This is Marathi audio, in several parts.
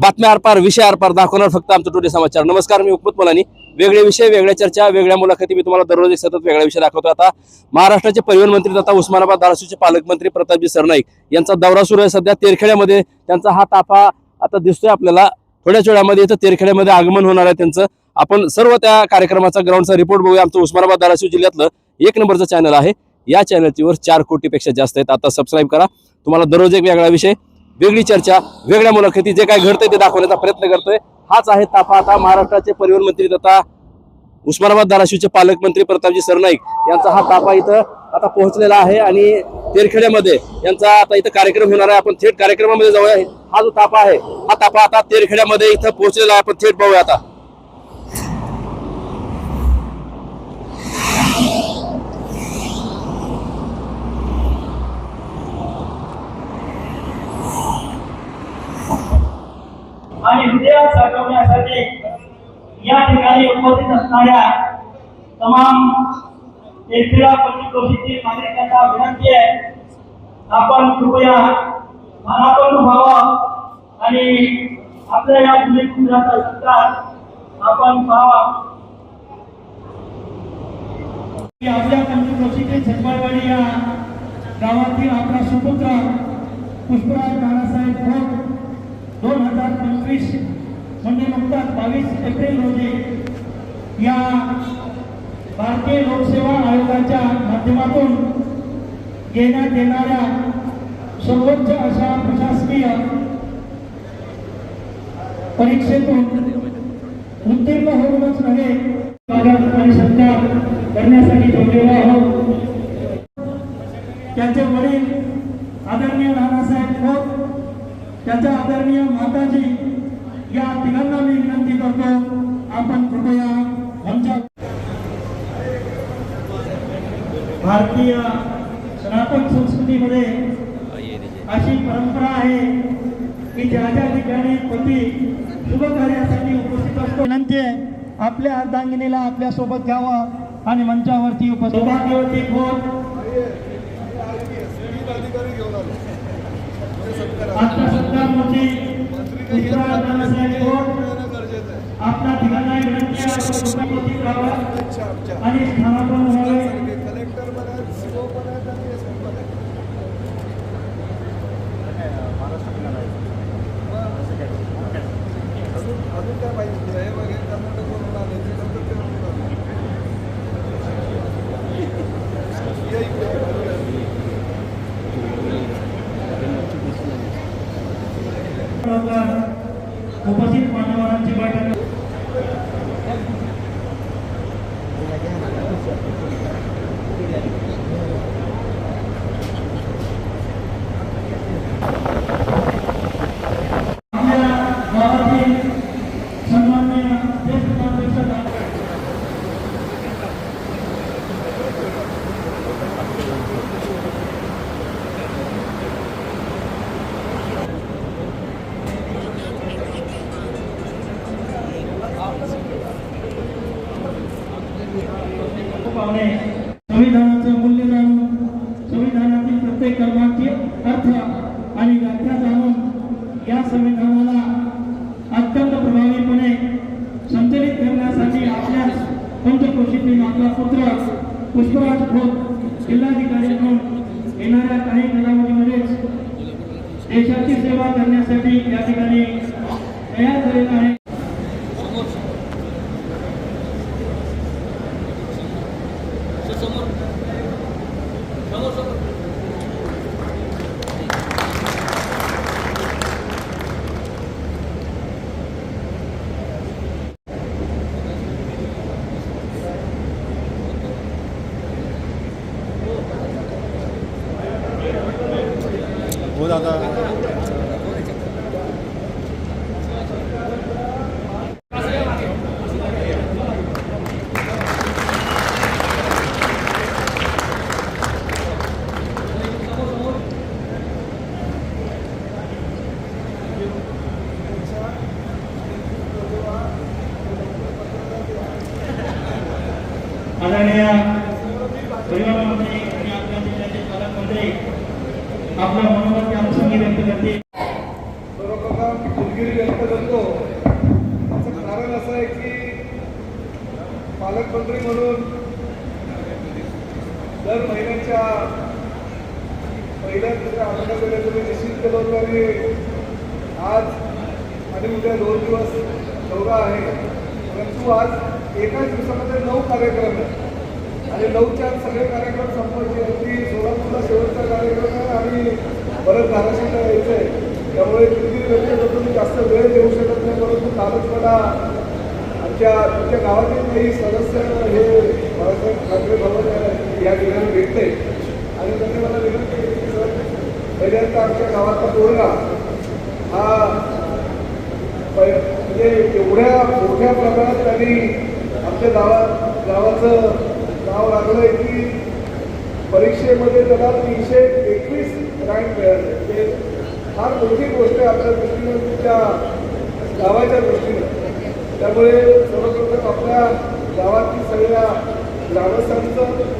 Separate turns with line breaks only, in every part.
बातम्या आरपार विषय आरपार दाखवणार फक्त आमचं टुडे समाचार. नमस्कार मी उपमत मुलानी. वेगळे विषय वेगळ्या चर्चा वेगळ्या मुलाखती मी तुम्हाला दररोज एक सतत वेगळा विषय दाखवतो. आता महाराष्ट्राचे परिवहन मंत्री तथा उस्मानाबाद धाराशिवचे पालकमंत्री प्रतापजी सरनाईक यांचा दौरा सुरू आहे सध्या तेरखेड्यामध्ये. त्यांचा हा ताफा आता दिसतोय आपल्याला. थोड्याच वेळामध्ये इथं तेरखेड्यामध्ये आगमन होणार आहे त्यांचं. आपण सर्व त्या कार्यक्रमाचा ग्राउंडचा रिपोर्ट बघूया. आमचं उस्मानाबाद धाराशिव जिल्ह्यातलं एक नंबरचं चॅनल आहे. या चॅनलची वर चार कोटीपेक्षा जास्त आहेत. आता सबस्क्राईब करा. तुम्हाला दररोज एक वेगळा विषय. वेगळी चर्चा वेगळ्या मुलाखती जे काय घडतंय ते दाखवण्याचा प्रयत्न करतोय. हाच आहे ताफा आता महाराष्ट्राचे परिवहन मंत्री तथा उस्मानाबाद धाराशिवचे पालकमंत्री प्रतापजी सरनाईक यांचा हा ताफा इथं आता पोहोचलेला आहे आणि तेरखेड्यामध्ये यांचा आता इथं कार्यक्रम होणार आहे. आपण थेट कार्यक्रमामध्ये जाऊया. हा जो ताफा आहे हा ताफा आता तेरखेड्यामध्ये इथं पोहोचलेला आहे. आपण थेट पाहूया आता.
आणि विजय साठवण्यासाठी या ठिकाणी उपस्थित असणाऱ्या तमाम पंचक्रोशीतील नागरिकांना विनंती आहे. आपण कृपया मनातून व्हावं आणि आपल्या या भूमिपुत्राचा सत्कार आपण पाहावा. आपल्या पंचक्रोशीचे झटपळवाडी या गावातील आपला सुपुत्र पुष्पराज नानासाहेब खोत दोन हजार पंचवीस म्हणजे नुकताच बावीस एप्रिल रोजी या भारतीय लोकसेवा आयोगाच्या माध्यमातून घेण्यात येणाऱ्या सर्वोच्च अशा प्रशासकीय परीक्षेतून उत्तीर्ण होऊनच नव्हे आणि सत्कार करण्यासाठी जमलेलो आहोत. त्यांचे वडील आदरणीय नानासाहेब खोत त्याच्या आदरणीय माताजी या तिघांना मी विनंती करतो आपण कृपया आमच्या भारतीय सनातन संस्कृतीमध्ये अशी परंपरा आहे की ज्या ज्या ठिकाणी पती शुभ कार्यासाठी उपस्थित असतो. विनंती आहे आपल्या अर्धांगिनीला आपल्यासोबत घ्यावा आणि मंचावरती उपस्थित सौभाग्यवती खोत आता सत्कारमध्ये पुष्पराज नानासाहेब विनंती आहे आणि स्थानापन्न व्हावे
कलेक्टर पण आहेत सीओ पण आहेत आणि एस पी पण आहेत अजून अजून काय पाहिजे तुला हे वगैरे कर्नाटक वरून आले ते नंतर ते वरून आले. या इकडे, बाजूला.
उपस्थित मान्यवरांची बैठक आपल्या गावातील सन्माननीय ज्येष्ठ नागरिक पाहुणे संविधानाचं मूल्य जाणून संविधानातील प्रत्येक कलमाची अर्थ आणि व्याख्या जाणून या संविधानाला अत्यंत प्रभावीपणे संचलित करण्यासाठी आपल्याच पंचक्रोशीतील आपला पुत्र पुष्पराज खोत जिल्हाधिकारी म्हणून येणाऱ्या काही कालावधीमध्येच देशाची सेवा करण्यासाठी या ठिकाणी तयार झालेला आहे.
दादा
आदरणीय परिवहन मंत्री आणि आपल्या जिल्ह्याचे पालकमंत्री आपलं मनोगत या प्रसंगी व्यक्त करते
सर्वप्रथम दिलगिरी व्यक्त करतो त्याचं कारण असं आहे की पालकमंत्री म्हणून दर महिन्याच्या पहिल्या दुसऱ्या आठवड्यामध्ये तुम्ही निश्चित केलं होतं आणि आज आणि उद्या दोन दिवस दौरा आहे. परंतु आज एकाच दिवसामध्ये नऊ कार्यक्रम आहेत. आणि नऊच्या सगळे कार्यक्रम संपवायचे अगदी सोलापूरचा शेवटचा कार्यक्रम आहे आणि परत धाराशिवला यायचं आहे त्यामुळे किती व्यक्त तुम्ही जास्त वेळ देऊ शकत नाही परंतु कालच मला तुमच्या तुमच्या गावातील काही सदस्य हे बाळासाहेब ठाकरे भवन या ठिकाणी भेटले. आणि त्यांनी मला विनंती केली की सर पहिल्यांदा आमच्या गावाचा तोडगा हा म्हणजे एवढ्या मोठ्या प्रमाणात त्यांनी आमच्या गावात गावाचं नाव लागलंय की परीक्षेमध्ये त्याला तीनशे एकवीस रँक मिळाले. ते फार मोठी गोष्ट आहे आपल्या दृष्टीनं तुमच्या गावाच्या दृष्टीनं. त्यामुळे सर्वप्रथम आपल्या गावातील सगळ्या ग्रामस्थांचं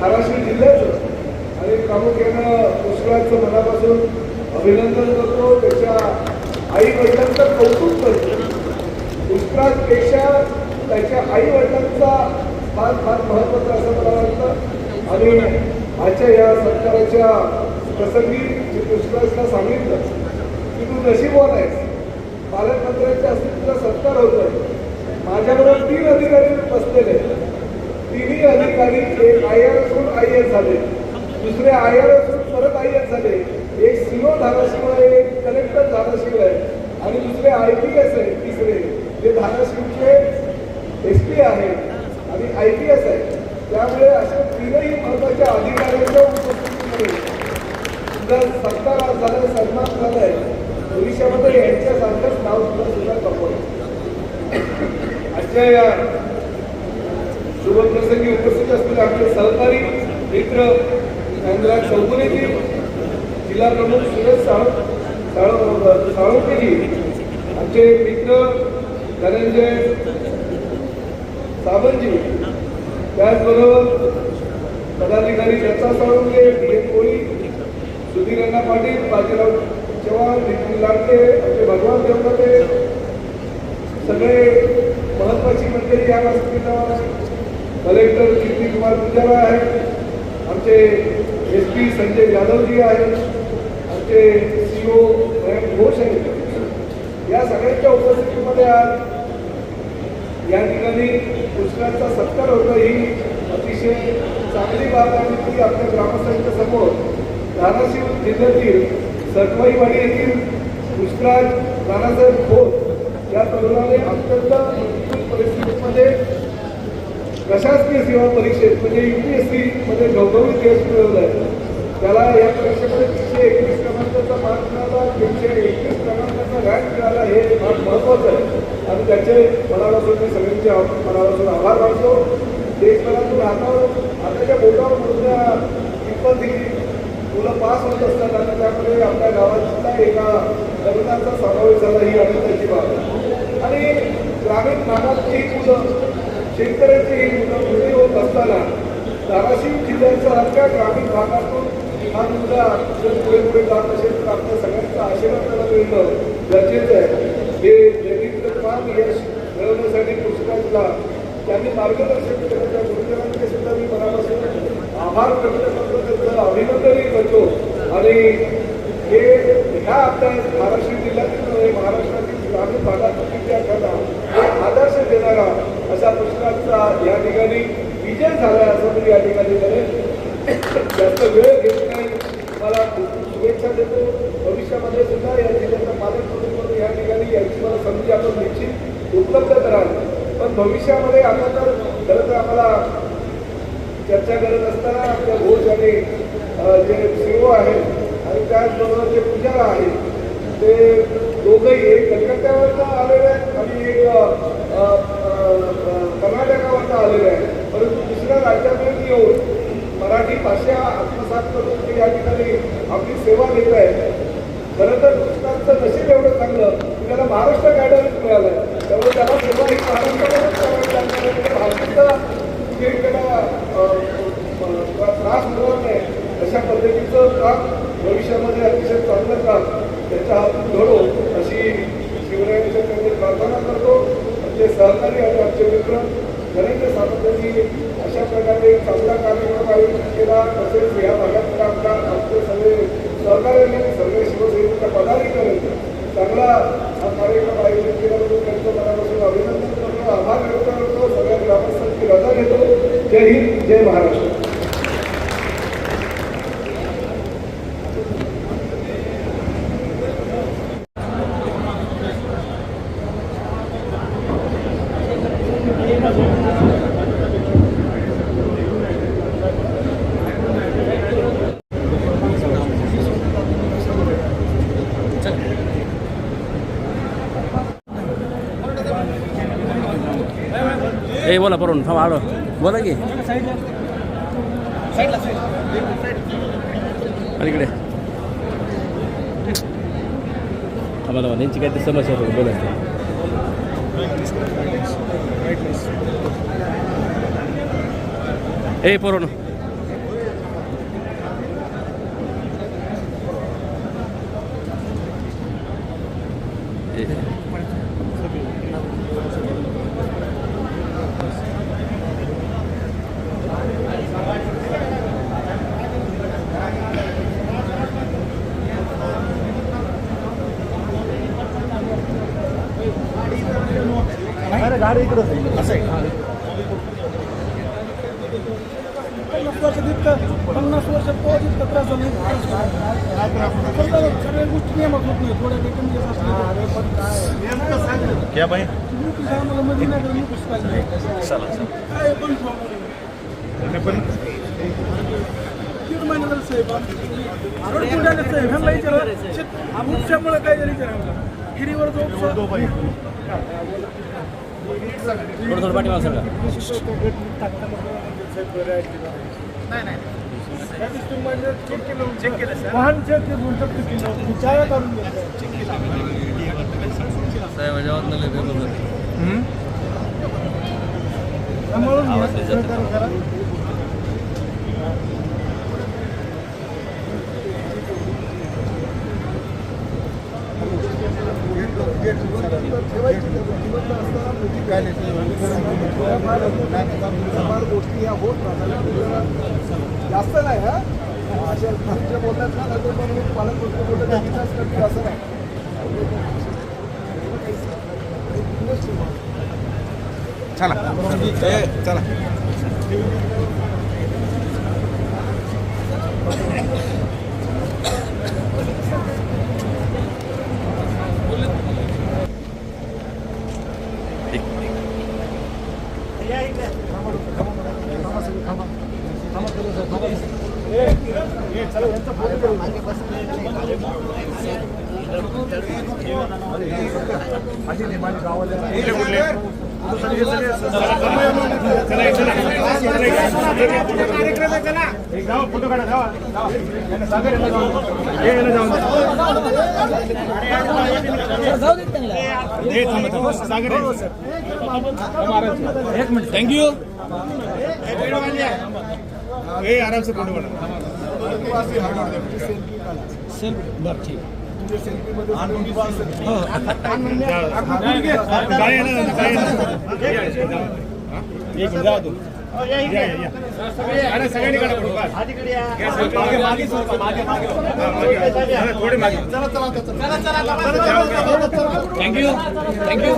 धाराशिव जिल्ह्याचं आणि प्रामुख्यानं पुष्कळांचं मनापासून अभिनंदन करतो. त्याच्या आई वडिलांचं कौतुक करतो. पुष्कळांपेक्षा त्याच्या आई वडिलांचा फार फार महत्त्वाचा असं मला वाटतं. आणि आजच्या या सरकाराच्या प्रसंगी जे पुष्कळांना सांगितलं की तू नशीबवान आहेस. पालकमंत्र्यांच्या हस्ते तुझा होत आहे माझ्याबरोबर तीन अधिकारी बसलेले आहेत. तिन्ही अधिकारी एक आय आर असून आय एस झाले. दुसरे आय आर असून परत आय एस झाले. एक सीओ धाराशिव आहे एक कलेक्टर धाराशिव आहे. आणि दुसरे आय पी एस आहे तिसरे. जे धाराशिवचे एस पी आहे आणि आय पी एस आहे. त्यामुळे अशा तीनही महत्त्वाच्या अधिकाऱ्यांच्या उपस्थितीमध्ये सत्कार झालाय सन्मान आहे. भविष्यामध्ये यांच्यासारखंच नाव सुद्धा सुद्धा कमवलं. आजच्या या शुभप्रसंगी उपस्थित असलेले आपले सहकारी मित्र चंद्रराज चौगुलेजी जिल्हा प्रमुख सुरेश साळ साळुंकेजी आमचे मित्र धनंजय सावंतजी त्याचबरोबर पदाधिकारी दत्ता साळुंके बी एन कोळी सुधीर अण्णा पाटील बाजीराव जेव्हा नितीन लांडे आमचे भगवान देवनाथे सगळे महत्वाची मंडळी या व्यासपीठावर कलेक्टर कीर्ती कुमार पुजारा आहे आमचे एस पी संजय यादवजी आहेत. आमचे सी ओ मयंक घोष आहेत. या सगळ्यांच्या उपस्थितीमध्ये आज या ठिकाणी पुष्कळांचा सत्कार होतो ही अतिशय चांगली बाब आहे की आपल्या ग्रामस्थांच्या समोर. धाराशिव जिल्ह्यातील सरकवाईवाडी येथील पुष्कराज नानासाहेब खोत या तरुणाने अत्यंत परिस्थितीमध्ये प्रशासकीय सेवा परीक्षेत म्हणजे यू पी एस सी मध्ये घवघवीत यश मिळवलं आहे त्याला या परीक्षेमध्ये तीनशे एकवीस क्रमांकाचा मार्क मिळाला तीनशे एकवीस क्रमांकाचा रँक मिळाला हे फार महत्वाचं आहे. आणि त्याचे मनापासून मी सगळ्यांचे मनापासून आभार मानतो. देशभरातून आता आताच्या बोटावर मोजण्या किंमत दिली मुलं पास होत असतात आणि त्यामुळे आपल्या गावातला एका लग्नाचा समावेश झाला ही आनंदाची बाब आणि ग्रामीण भागातली मुलं शेतकऱ्यांची ही मुलं मोठी होत असताना धाराशिव जिल्ह्यासारख्या ग्रामीण भागातून हा मुलगा जर पुढे पुढे जात असेल तर आपल्या सगळ्यांचा आशीर्वाद त्याला मिळणं गरजेचं आहे. हे जगीतमान यश मिळवण्यासाठी पुस्तकातला त्यांनी मार्गदर्शन केलं. त्या गुरुजनांचे सुद्धा मी मनापासून आभार व्यक्त करतो. अभिनंदनही करतो. आणि हे ह्या आपल्या महाराष्ट्र जिल्ह्यातील महाराष्ट्रातील ग्रामीण भागातील विद्यार्थ्यांना एक आदर्श देणारा अशा प्रश्नांचा या ठिकाणी विजय झाला असं मी या ठिकाणी करेन जास्त वेळ घेत नाही. मला खूप खूप शुभेच्छा देतो. भविष्यामध्ये सुद्धा या जिल्ह्याचा पालक म्हणून या ठिकाणी याची मला संधी आपण निश्चित उपलब्ध कराल. पण भविष्यामध्ये आता तर खरं तर आम्हाला चर्चा करत असताना आपल्या घोष आणि जे सीओ आहेत आणि त्याचबरोबर जे पुजारा आहेत ते दोघंही एक कलकत्त्यावरनं आलेले आहेत आणि एक अ, कर्नाटकावरनं आलेले आहेत. परंतु दुसऱ्या राज्यातून येऊन मराठी भाषा आत्मसात करून ते या ठिकाणी आपली सेवा देत आहेत. खरं तर कृष्णांचं नशीब एवढं चांगलं की त्याला महाराष्ट्र गायडन्स मिळालं त्यामुळे त्याला सेवा ही महाराष्ट्रामध्येच भाषेचा त्याला त्रास होणार नाही. अशा पद्धतीचं काम भविष्यामध्ये अतिशय चांगलं काम त्याच्या हातून घडो अशी शिवरायांच्या त्यांनी प्रार्थना करतो. आमचे सहकारी आणि आमचे मित्र नरेंद्र सामंतजी अशा प्रकारे चांगला कार्यक्रम आयोजित केला. तसेच या भागातला आमच्या आमचे सगळे सहकार्याने सगळे शिवसेनेच्या पदाधिकारी चांगला हा कार्यक्रम आयोजित केल्याबद्दल त्यांचं मनापासून अभिनंदन करतो. आभार व्यक्त करतो. सगळ्या ग्रामस्थांची रजा घेतो. जय हिंद जय महाराष्ट्र.
ए बोला परवून थांबा आलो. बोला की. अलीकडे थांबा थांबा काय ते समस्या होती बोला. ए पोरोनो
पन्नास वर्षात इतकं पन्नास वर्षात पोहोच इतकं त्रास झाला. सगळ्या गोष्टी नियमात होत नाही थोड्या काही कमी जास्त
क्या भाई
नोटीस आम्हाला मध्ये नाही तर नोटीस पाहिजे. काय पण
पण?
तीन महिने झाले साहेब. रोड बुलढाण्यात साहेब? ह्यांना विचारा. शेत- उपशामुळे काय झालं विचारा ह्यांना. गिरीवर जो उपसा
थोडं थोडं पाठीमागं
म्हणजे. वाहन. त्यामुळं हे सहकार्य करा.
फार गोष्टी ह्या होत राहतात जास्त नाही हा अशा जे बोलतात ना ते पण मी पालक गोष्टी बोलत नाही असं नाही
चला चला जावा जावा. सागर याला जाऊन दे. हे याला जाऊन दे. हे थांबा, थांबा. सागर आहे. थँक्यू हे आराम से फोटो काढा काय येणार नाही, काय येणार नाही. या, या, जावा. हा? एक मिनिट, जावा तू. या, या, या. अरे, सगळ्यांनी काढा फोटो, काढ. या, सगळं. मागे, मागे सरका, मागे, मागे. हा, मागे. जरा थोडे मागे.
थँक्यू थँक्यू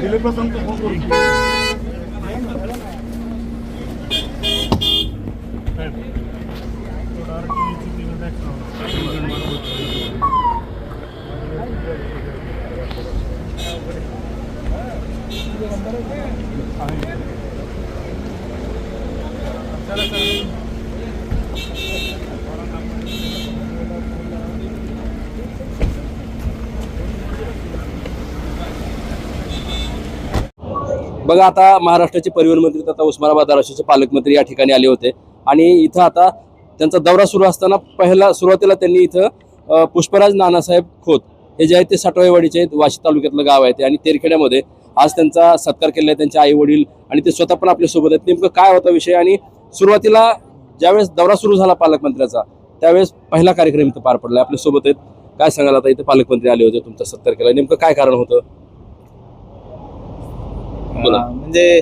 दिलीप प्रसंग
बघा आता महाराष्ट्राचे परिवहन मंत्री तथा उस्मानाबाद धाराशिवचे पालकमंत्री या ठिकाणी आले होते. आणि इथं आता त्यांचा दौरा सुरू असताना पहिला सुरुवातीला त्यांनी इथं पुष्पराज नानासाहेब खोत हे जे आहेत ते साठवाईवाडीचे आहेत वाशी तालुक्यातलं गाव आहे ते. आणि तेरखेड्यामध्ये आज त्यांचा सत्कार केलेला आहे त्यांचे आई वडील आणि ते स्वतः पण आपल्यासोबत आहेत. नेमकं काय होता विषय? आणि सुरुवातीला ज्यावेळेस दौरा सुरू झाला पालकमंत्र्याचा त्यावेळेस पहिला कार्यक्रम इथं पार पडला. आपल्यासोबत आहेत. काय सांगाल आता? इथे पालकमंत्री आले होते तुमचा सत्कार केला. नेमकं काय कारण होतं? बोला.
अं, म्हणजे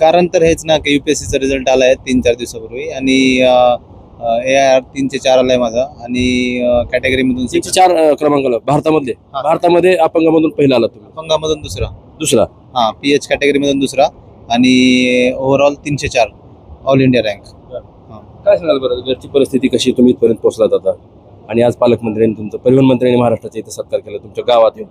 कारण तर हेच ना की युपीएससीचा रिझल्ट आला आहे तीन चार दिवसापूर्वी. आणि ए आय आर तीनशे चार आलाय माझा. आणि कॅटेगरीमधून
एकशे चार अं, क्रमांकाला. भारतामधले.
हा.
भारतामध्ये अपंगामधून पहिला आला तुम्ही.
पंगामधून दुसरा.
दुसरा.
हां पी एच कॅटेगरीमधून दुसरा. आणि ओव्हरऑल तीनशे चार. ऑल इंडिया रँक
काय सांगाल बरं घरची परिस्थिती कशी तुम्ही इथपर्यंत पोहोचलात आता. आणि आज पालकमंत्र्यांनी तुमचं परिवहन मंत्र्यांनी महाराष्ट्राच्या इथे सत्कार केला तुमच्या गावात येऊन.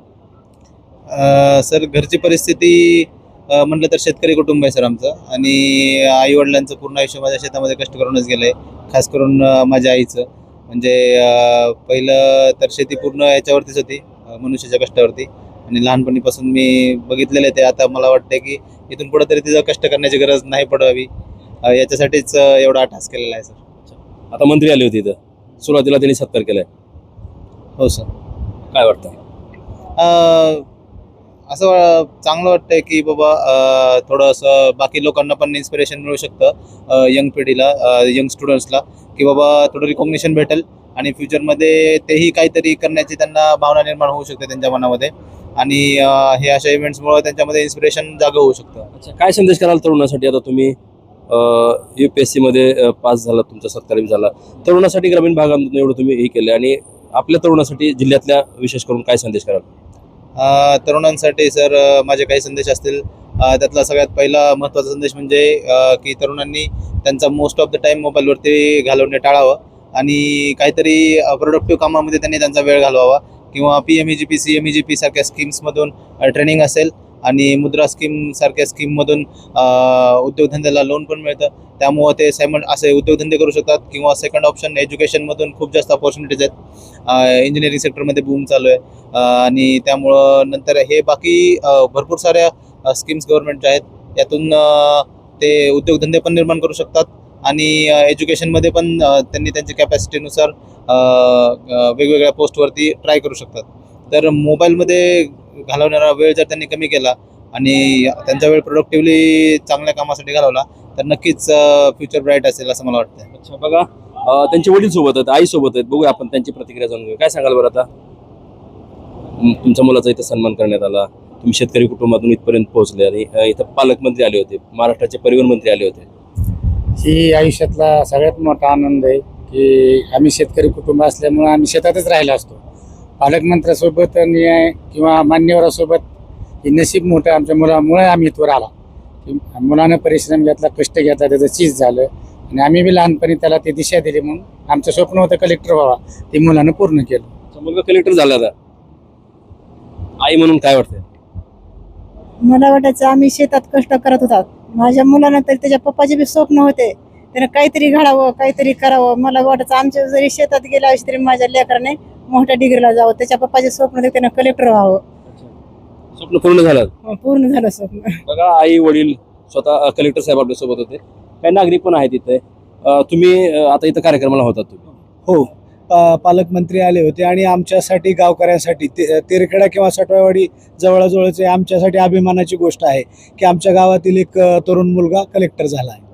सर घरची परिस्थिती म्हटलं तर शेतकरी कुटुंब आहे सर आमचं. आणि आई वडिलांचं पूर्ण आयुष्य माझ्या शेतामध्ये कष्ट करूनच गेलंय. खास करून माझ्या आईचं. म्हणजे पहिलं तर शेती पूर्ण याच्यावरतीच होती मनुष्याच्या कष्टावरती. आणि लहानपणीपासून मी बघितलेलं आहे ते. आता मला वाटतं की इथून पुढे तरी तिचं कष्ट करण्याची गरज नाही पडावी. याच्यासाठीच एवढा अटास केलेला आहे सर.
आता मंत्री आले होते इथं. सुरुवातीला त्यांनी सत्कार केलाय.
हो सर.
काय वाटतं
असं वा- चांगलं वाटतंय की बाबा थोडंसं बाकी लोकांना पण इन्स्पिरेशन मिळू शकतं यंग पिढीला यंग स्टुडंट्सला की बाबा थोडं रिकॉग्निशन भेटेल आणि फ्युचरमध्ये तेही काहीतरी करण्याची त्यांना भावना निर्माण होऊ शकते त्यांच्या मनामध्ये. आणि हे अशा इव्हेंट्समुळे त्यांच्यामध्ये इन्स्पिरेशन जागं होऊ शकतं.
अच्छा काय संदेश कराल तरुणासाठी? आता तुम्ही यू पी एस सीमध्ये पास झाला तुमचा सत्कार झाला. तरुणासाठी ग्रामीण भागामधून एवढं तुम्ही हे केलं आणि आपल्या तरुणासाठी जिल्ह्यातल्या विशेष करून काय संदेश कराल?
तरुणांसाठी सर माझे काही संदेश असतील. त्यातला सगळ्यात पहिला महत्त्वाचा संदेश म्हणजे की तरुणांनी त्यांचा मोस्ट ऑफ द टाईम मोबाईलवरती घालवणे टाळावं आणि काहीतरी प्रोडक्टिव्ह कामामध्ये त्यांनी त्यांचा वेळ घालवावा किंवा P M E G P C M E G P सारख्या स्कीम्समधून ट्रेनिंग असेल आणि मुद्रा स्कीम सारख्या स्कीममधून उद्योगधंद्याला लोन पण मिळतं. त्यामुळं ते सायमन असे उद्योगधंदे करू शकतात किंवा सेकंड ऑप्शन एज्युकेशनमधून खूप जास्त ऑपॉर्च्युनिटीज आहेत. इंजिनिअरिंग सेक्टरमध्ये बूम चालू आहे. आणि त्यामुळं नंतर हे बाकी भरपूर साऱ्या स्कीम्स गव्हर्नमेंटच्या आहेत यातून ते उद्योगधंदे पण निर्माण करू शकतात. आणि एज्युकेशनमध्ये पण त्यांनी त्यांच्या कॅपॅसिटीनुसार वेगवेगळ्या पोस्टवरती ट्राय करू शकतात. तर मोबाईलमध्ये घालवणारा वेळ जर त्यांनी कमी केला आणि त्यांचा वेळ प्रोडक्टिव्हली चांगल्या कामासाठी घालवला तर नक्कीच फ्युचर ब्राईट असेल असं मला वाटतं
अच्छा बघा त्यांचे वडील सोबत आहेत आई सोबत आहेत. बघूया आपण त्यांची प्रतिक्रिया जाणून घेऊ काय सांगाल बरं आता? हं, तुमच्या मुलाचा इथं सन्मान करण्यात आला. तुम्ही शेतकरी कुटुंबातून इथपर्यंत पोहोचले आणि इथं पालकमंत्री आले होते. महाराष्ट्राचे परिवहन मंत्री आले होते.
ही आयुष्यातला सगळ्यात मोठा आनंद आहे की आम्ही शेतकरी कुटुंब असल्यामुळे आम्ही शेतातच राहिलो असतो. पालकमंत्र्यासोबत आणि किंवा मान्यवरासोबत हे नशीब मोठं आमच्या मुलामुळे आम्ही इथवर आला. की मुलानं परिश्रम घेतला कष्ट घेतला त्याचं चीज झालं. आणि आम्ही बी लहानपणी त्याला ती दिशा दिली म्हणून आमचं स्वप्न होतं कलेक्टर व्हावा. ते मुलानं पूर्ण केलं.
मुलगा कलेक्टर झाला आता. आई म्हणून काय वाटतंय?
मला वाटायचं आम्ही शेतात कष्ट करत होतात माझ्या मुलांना तरी त्याच्या पप्पाचे बी स्वप्न होते. त्यानं काहीतरी घडावं काहीतरी करावं. मला वाटायचं आमच्या जरी शेतात गेल्या वर्षी तरी माझ्या लेकराने मोठ्या डिग्रीला जावं. त्याच्या पप्पाचे स्वप्न होते त्यानं कलेक्टर व्हावं.
स्वप्न पूर्ण झालं?
मग पूर्ण झालं स्वप्न.
बघा आई वडील स्वतः कलेक्टर साहेब आपल्यासोबत होते. काही नागरिक पण आहेत इथे. तुम्ही आता इथं कार्यक्रमाला होता तुम्ही.
हो. पा- पालकमंत्री आले होते आणि आमच्यासाठी गावकऱ्यांसाठी ते तेरखेडा किंवा सटवावाडी जवळजवळचे आमच्यासाठी अभिमानाची गोष्ट आहे की आमच्या गावातील एक तरुण मुलगा कलेक्टर झाला आहे.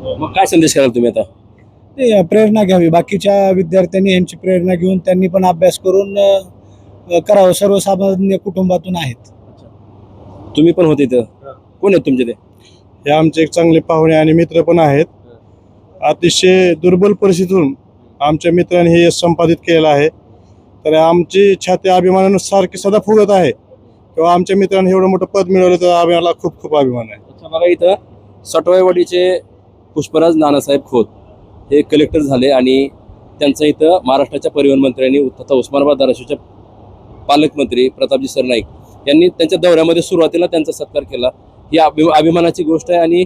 मग काय संदेश कराल तुम्ही आता?
ते, प्रेरणा घ्यावी. बाकीच्या विद्यार्थ्यांनी यांची प्रेरणा घेऊन त्यांनी पण अभ्यास करून अ, करावं. सर्वसामान्य कुटुंबातून आहेत.
तुम्ही पण होते इथं? कोण आहेत तुमचे ते?
हे आमचे एक चांगले पाहुणे आणि मित्र पण आहेत. अतिशय दुर्बल परिस्थितीतून आमच्या मित्रांनी हे यश संपादित केलेलं आहे. तर आमची छाती अभिमानानं सारखी सदा फुगत आहे. किंवा आमच्या मित्रांनी एवढं मोठं पद मिळवलं तर आम्हाला खूप खूप अभिमान आहे.
अच्छा बघा इथं सटवाईवाडीचे पुष्पराज नानासाहेब खोत हे कलेक्टर झाले आणि त्यांचं इथं महाराष्ट्राच्या परिवहन मंत्र्यांनी तथा उस्मानाबाद धाराशिवच्या पालकमंत्री प्रतापजी सरनाईक यांनी त्यांच्या दौऱ्यामध्ये सुरुवातीला त्यांचा सत्कार केला. ही अभि अभिमानाची गोष्ट आहे आणि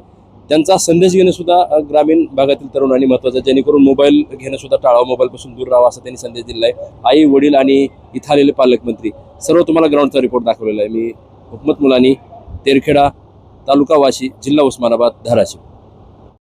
त्यांचा संदेश घेणं सुद्धा ग्रामीण भागातील तरुणांनी महत्त्वाचं जेणेकरून मोबाईल घेणं सुद्धा टाळावं मोबाईलपासून दूर राहावं असा त्यांनी संदेश दिला आहे. आई वडील आणि इथं आलेले पालकमंत्री सर्व तुम्हाला ग्राउंडचा रिपोर्ट दाखवलेला आहे. मी हुकमत मुलानी तेरखेडा तालुका वाशी जिल्हा उस्मानाबाद धाराशिव.